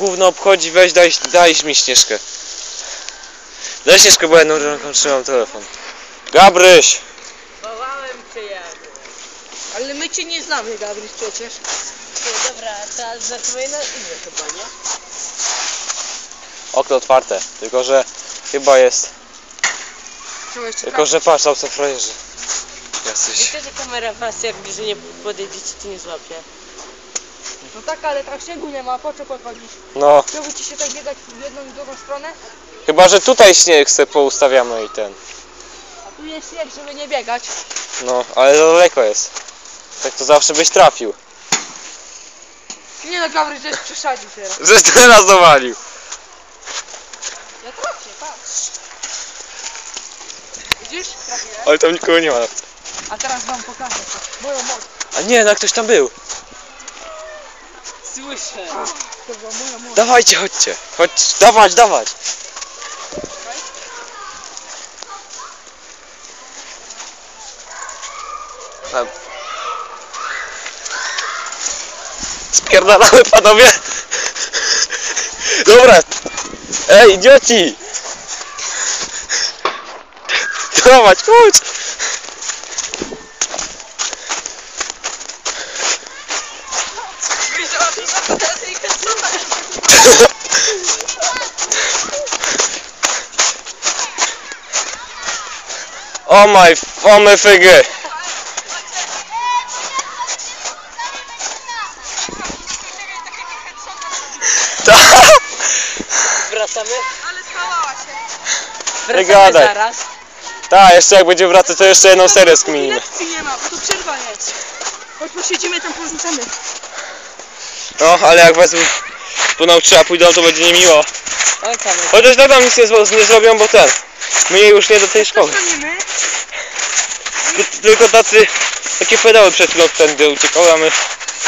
gówno obchodzi, weź daj, daj mi Śnieżkę. Daj Śnieżkę, bo jedną ręką trzymam telefon. Gabryś! Wołałem cię ja. Ale my cię nie znamy, Gabryś, przecież. Ty, dobra, to za twoje na imię chyba, nie? Okno otwarte, tylko że chyba jest. Tylko że patrz, tam są frajerzy. Jacyś. Wiecie, że kamera was jak bliżej nie podejdziecie, to nie złapie. No tak, ale tak śniegu nie ma, po co podchodzisz? No, Chciałby ci się tak biegać w jedną i drugą stronę? chyba że tutaj śnieg se poustawiamy i ten. A tu jest śnieg, żeby nie biegać. No, ale to daleko jest. Tak to zawsze byś trafił. Nie no, Gabryś, żeś przesadził teraz. Żeś teraz dowalił. Ja trafię, patrz. Widzisz? Trafiłem. Ale tam nikogo nie ma. A teraz wam pokażę moją moc. A nie, no ktoś tam był. Słyszę. Dawajcie, chodźcie. Chodź, dawać, dawać. Tam. Spierdalamy panowie. Dobra. Ej, idioci. Dawać, chodź. O maj, o my fygy. Ta- Wracamy? Ale schowała się. Wracamy gadaj. zaraz. Ta, jeszcze jak będzie wracać, to jeszcze jedną serię skminimy. Lekcji nie ma, bo tu przerwa jest. Chodź posiedzimy tam, porzucamy. No, ale jak wezmą tu nauczyciela pójdą, to będzie niemiło. Oj, kamer. Chociaż no tam nic nie zrobią, bo ten. My już nie do tej szkoły. Tylko, tacy, takie pedały przed chwilą wtedy uciekały, a my,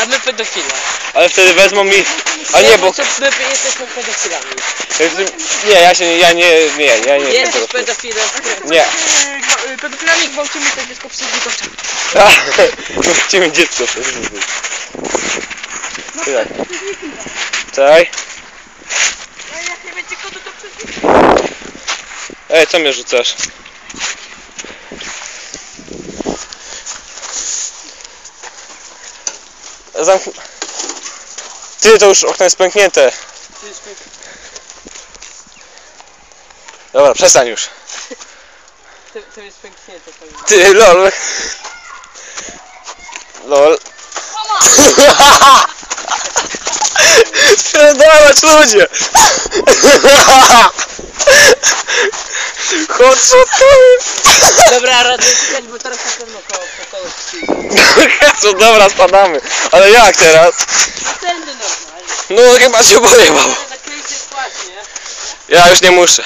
A my pedofile. ale wtedy wezmą mi, a nie, bo, my jesteśmy pedofilami. nie, ja się, nie- ja nie, nie, ja nie jestem Jesteś pedofilem. pedofilem. Nie. Gwa- Pedofilami gwałcimy to dziecko przez wilgotę. Chcemy dziecko. No to jest nie chwila. Czekaj. A jak nie będzie kodu, to przez wilgotę. Ej, co mnie rzucasz? Zamk... Ty, to już okno jest pęknięte. Dobra, przestań już. To, to jest pęknięte. Ty, lol. Lol. Sprzedałeś ludzie! Chodź, co to jest? Dobra, radzę uciekać, bo teraz na pewno koło przyjdzie. Jezu, dobra, spadamy. Ale jak teraz? A tędy normalnie. No chyba się skład, nie? Ja już nie muszę.